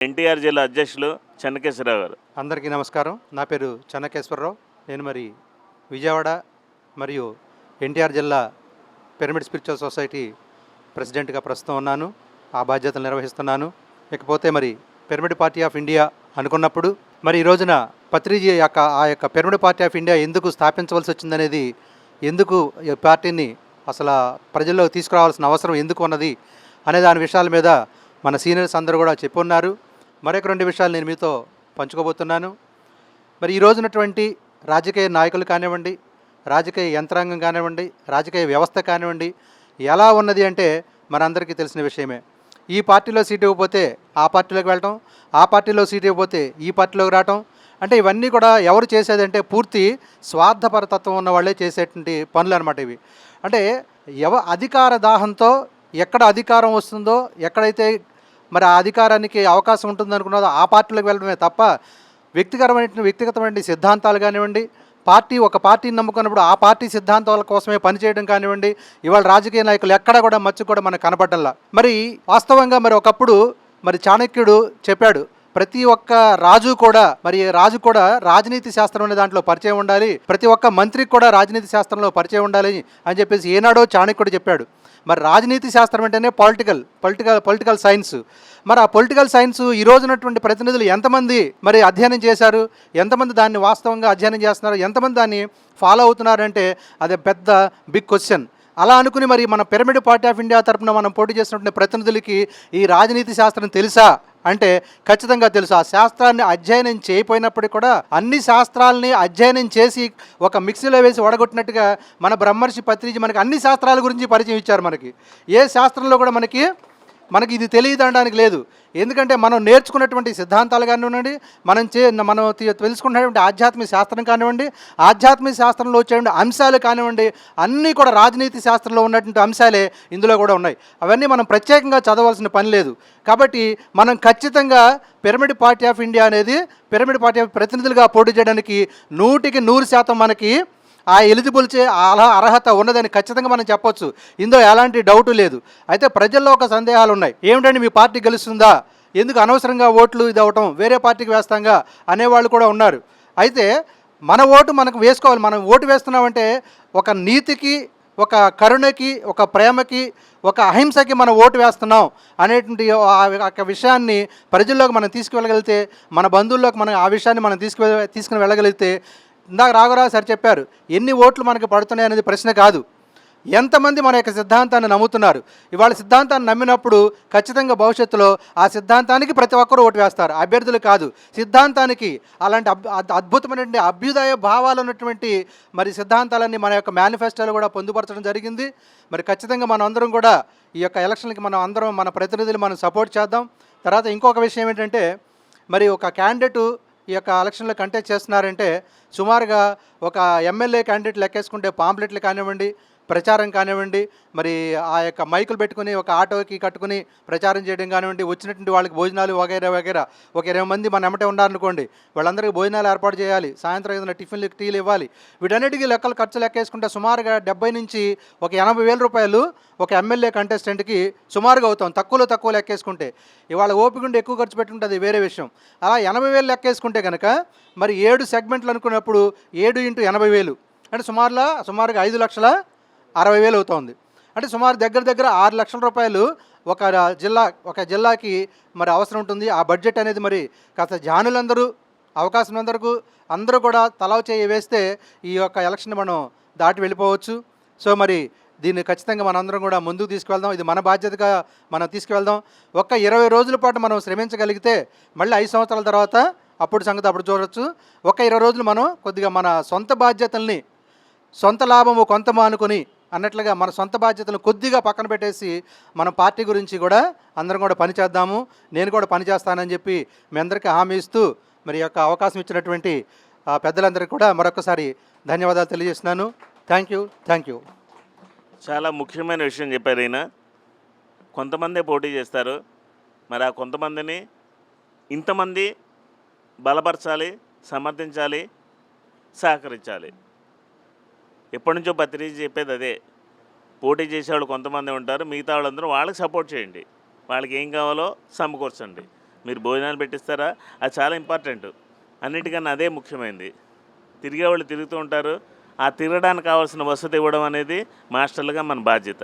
ఎన్టీఆర్ జిల్లా అధ్యక్షులు చెన్నకేశ్వరరావు గారు. అందరికీ నమస్కారం. నా పేరు చెన్నకేశ్వరరావు. నేను మరి విజయవాడ మరియు ఎన్టీఆర్ జిల్లా పిరమిడ్ స్పిరిచువల్ సొసైటీ ప్రెసిడెంట్గా ప్రస్తుతం ఉన్నాను. ఆ బాధ్యతలు నిర్వహిస్తున్నాను. ఇకపోతే మరి పిరమిడ్ పార్టీ ఆఫ్ ఇండియా అనుకున్నప్పుడు మరి ఈ రోజున పత్రిజీ యొక్క ఆ యొక్క పిరమిడ్ పార్టీ ఆఫ్ ఇండియా ఎందుకు స్థాపించవలసి వచ్చిందనేది ఎందుకు ఈ పార్టీని అసలు ప్రజల్లో తీసుకురావాల్సిన అవసరం ఎందుకు ఉన్నది అనే దాని విషయాల మీద మన సీనియర్స్ అందరూ కూడా చెప్పున్నారు మరొక రెండు విషయాలు నేను మీతో పంచుకోబోతున్నాను. మరి ఈ రోజునటువంటి రాజకీయ నాయకులు కానివ్వండి రాజకీయ యంత్రాంగం కానివ్వండి రాజకీయ వ్యవస్థ కానివ్వండి ఎలా ఉన్నది అంటే మనందరికీ తెలిసిన విషయమే. ఈ పార్టీలో సీట్ ఇవ్వకపోతే ఆ పార్టీలోకి వెళ్ళటం ఆ పార్టీలో సీట్ ఇవ్వకపోతే ఈ పార్టీలోకి రావటం అంటే ఇవన్నీ కూడా ఎవరు చేసేదంటే పూర్తి స్వార్థపరతత్వం ఉన్న వాళ్ళే చేసేటువంటి పనులు అనమాట ఇవి. అంటే ఎవ అధికార దాహంతో ఎక్కడ అధికారం వస్తుందో ఎక్కడైతే మరి ఆ అధికారానికి అవకాశం ఉంటుంది అనుకున్నది ఆ పార్టీలోకి వెళ్ళడమే తప్ప వ్యక్తిగతమైన వ్యక్తిగతమైన సిద్ధాంతాలు కానివ్వండి పార్టీ ఒక పార్టీని నమ్ముకున్నప్పుడు ఆ పార్టీ సిద్ధాంతాల కోసమే పనిచేయడం కానివ్వండి ఇవాళ రాజకీయ నాయకులు ఎక్కడ కూడా మచ్చి కూడా మనకు కనపడంలా మరి వాస్తవంగా మరి ఒకప్పుడు మరి చాణక్యుడు చెప్పాడు ప్రతి ఒక్క రాజు కూడా మరి రాజు కూడా రాజనీతి శాస్త్రం అనే దాంట్లో పరిచయం ఉండాలి ప్రతి ఒక్క మంత్రికి కూడా రాజనీతి శాస్త్రంలో పరిచయం ఉండాలి అని చెప్పేసి ఏనాడో చాణక్యుడు చెప్పాడు. మరి రాజనీతి శాస్త్రం అంటేనే పొలిటికల్ పొలిటికల్ పొలిటికల్ సైన్స్ మరి ఆ పొలిటికల్ సైన్స్ ఈ రోజునటువంటి ప్రతినిధులు ఎంతమంది మరి అధ్యయనం చేశారు? ఎంతమంది దాన్ని వాస్తవంగా అధ్యయనం చేస్తున్నారు? ఎంతమంది దాన్ని ఫాలో అవుతున్నారంటే అది పెద్ద బిగ్ క్వశ్చన్ అలా అనుకుని మరి మన పిరమిడ్ పార్టీ ఆఫ్ ఇండియా తరపున మనం పోటీ చేసినటువంటి ప్రతినిధులకి ఈ రాజనీతి శాస్త్రం తెలుసా? అంటే ఖచ్చితంగా తెలుసు. ఆ శాస్త్రాన్ని అధ్యయనం చేయపోయినప్పటికీ కూడా అన్ని శాస్త్రాలని అధ్యయనం చేసి ఒక మిక్సీలో వేసి వడగొట్టినట్టుగా మన బ్రహ్మర్షి పత్రిజీ మనకి అన్ని శాస్త్రాల గురించి పరిచయం ఇచ్చారు మనకి. ఏ శాస్త్రంలో కూడా మనకి మనకి ఇది తెలియదు అనడానికి లేదు. ఎందుకంటే మనం నేర్చుకున్నటువంటి సిద్ధాంతాలు కానివ్వండి మనం చే మనం తెలుసుకున్నటువంటి ఆధ్యాత్మిక శాస్త్రం కానివ్వండి ఆధ్యాత్మిక శాస్త్రంలో వచ్చేటువంటి అంశాలు కానివ్వండి అన్నీ కూడా రాజనీతి శాస్త్రంలో ఉన్నటువంటి అంశాలే ఇందులో కూడా ఉన్నాయి. అవన్నీ మనం ప్రత్యేకంగా చదవాల్సిన పని లేదు. కాబట్టి మనం ఖచ్చితంగా పిరమిడ్ పార్టీ ఆఫ్ ఇండియా అనేది పిరమిడ్ పార్టీ ఆఫ్ ప్రతినిధులుగా పోటీ చేయడానికి నూటికి నూరు శాతం మనకి ఆ ఎలిజిబుల్చే అర్హత ఉన్నదని ఖచ్చితంగా మనం చెప్పొచ్చు. ఇందులో ఎలాంటి డౌట్ లేదు. అయితే ప్రజల్లో ఒక సందేహాలు ఉన్నాయి. ఏమిటంటే మీ పార్టీ గెలుస్తుందా? ఎందుకు అనవసరంగా ఓట్లు ఇది అవటం? వేరే పార్టీకి వేస్తాంగా? అనేవాళ్ళు కూడా ఉన్నారు. అయితే మన ఓటు మనకు వేసుకోవాలి. మనం ఓటు వేస్తున్నామంటే ఒక నీతికి ఒక కరుణకి ఒక ప్రేమకి ఒక అహింసకి మనం ఓటు వేస్తున్నాం అనేటువంటి ఆ యొక్క విషయాన్ని ప్రజల్లోకి మనం తీసుకువెళ్ళగలిగితే మన బంధువుల్లోకి మనం ఆ విషయాన్ని మనం తీసుకు తీసుకుని వెళ్ళగలిగితే ఇందాక రాఘవరావు సార్ చెప్పారు ఎన్ని ఓట్లు మనకి పడుతున్నాయి అనేది ప్రశ్న కాదు. ఎంతమంది మన యొక్క సిద్ధాంతాన్ని నమ్ముతున్నారు? ఇవాళ సిద్ధాంతాన్ని నమ్మినప్పుడు ఖచ్చితంగా భవిష్యత్తులో ఆ సిద్ధాంతానికి ప్రతి ఒక్కరూ ఓటు వేస్తారు. అభ్యర్థులు కాదు సిద్ధాంతానికి అలాంటి అబ్- అద్భుతమైనటువంటి అభ్యుదయ భావాలు ఉన్నటువంటి మరి సిద్ధాంతాలన్నీ మన యొక్క మేనిఫెస్టోలో కూడా పొందుపరచడం జరిగింది. మరి ఖచ్చితంగా మనం అందరం కూడా ఈ యొక్క ఎలక్షన్కి మనం అందరం మన ప్రతినిధులు మనం సపోర్ట్ చేద్దాం. తర్వాత ఇంకొక విషయం ఏంటంటే మరి ఒక క్యాండిడేట్ ఈ యొక్క ఎలక్షన్లో కంటెస్ట్ చేస్తున్నారంటే సుమారుగా ఒక ఎమ్మెల్యే క్యాండిడేట్ లెక్కేసుకుంటే పాంప్లెట్లు కానివ్వండి ప్రచారం కానివ్వండి మరి ఆ యొక్క మైకులు పెట్టుకుని ఒక ఆటోకి కట్టుకుని ప్రచారం చేయడం కానివ్వండి వచ్చినటువంటి వాళ్ళకి భోజనాలు వగైరా వగైరా ఒక ఇరవై మంది మన ఎమ్మటే ఉన్నారనుకోండి వాళ్ళందరికీ భోజనాలు ఏర్పాటు చేయాలి సాయంత్రం ఏదైనా టిఫిన్లు టీలు ఇవ్వాలి. వీటన్నిటికీ లెక్కలు ఖర్చు లెక్కేసుకుంటే సుమారుగా డెబ్బై నుంచి ఒక ఎనభై వేల రూపాయలు ఒక ఎమ్మెల్యే కంటెస్టెంట్కి సుమారుగా అవుతాం తక్కువలో తక్కువ లెక్కేసుకుంటే. ఇవాళ ఓపిక ఉండి ఎక్కువ ఖర్చు పెట్టుకుంటే అది వేరే విషయం. అలా ఎనభై వేలు లెక్కేసుకుంటే కనుక మరి ఏడు సెగ్మెంట్లు అనుకున్నప్పుడు ఏడు ఇంటూ ఎనభై వేలు. అంటే సుమారులా సుమారుగా ఐదు లక్షల అరవై వేలు అవుతోంది. అంటే సుమారు దగ్గర దగ్గర ఆరు లక్షల రూపాయలు ఒక జిల్లా ఒక జిల్లాకి మరి అవసరం ఉంటుంది. ఆ బడ్జెట్ అనేది మరి కాస్త జానులందరూ అవకాశం అందరికీ అందరూ కూడా తలవ చేయి వేస్తే ఈ యొక్క ఎలక్షన్ మనం దాటి వెళ్ళిపోవచ్చు. సో మరి దీన్ని ఖచ్చితంగా మనందరం కూడా ముందుకు తీసుకువెళ్దాం. ఇది మన బాధ్యతగా మనం తీసుకువెళ్దాం. ఒక్క ఇరవై రోజుల పాటు మనం శ్రమించగలిగితే మళ్ళీ ఐదు సంవత్సరాల తర్వాత అప్పుడు సంగతి అప్పుడు చూడొచ్చు. ఒక ఇరవై రోజులు మనం కొద్దిగా మన సొంత బాధ్యతల్ని సొంత లాభము కొంత మానుకొని అన్నట్లుగా మన సొంత బాధ్యతలు కొద్దిగా పక్కన పెట్టేసి మన పార్టీ గురించి కూడా అందరం కూడా పనిచేద్దాము నేను కూడా పనిచేస్తానని చెప్పి మీ అందరికీ హామీ ఇస్తూ మరి యొక్క అవకాశం ఇచ్చినటువంటి పెద్దలందరికీ కూడా మరొకసారి ధన్యవాదాలు తెలియజేస్తున్నాను. థ్యాంక్ యూ థ్యాంక్ యూ చాలా ముఖ్యమైన విషయం చెప్పారు ఈయన. కొంతమందే పోటీ చేస్తారు. మరి ఆ కొంతమందిని ఇంతమంది బలపరచాలి సమర్థించాలి సహకరించాలి. ఎప్పటి నుంచో పత్రిక చెప్పేది అదే. పోటీ చేసేవాళ్ళు కొంతమంది ఉంటారు మిగతా వాళ్ళందరూ వాళ్ళకి సపోర్ట్ చేయండి. వాళ్ళకి ఏం కావాలో సమకూర్చండి. మీరు భోజనాలు పెట్టిస్తారా? అది చాలా ఇంపార్టెంట్ అన్నిటికన్నా అదే ముఖ్యమైనది తిరిగే వాళ్ళు తిరుగుతూ ఉంటారు. ఆ తిరగడానికి కావాల్సిన వసతి ఇవ్వడం అనేది మాస్టర్లుగా మన బాధ్యత.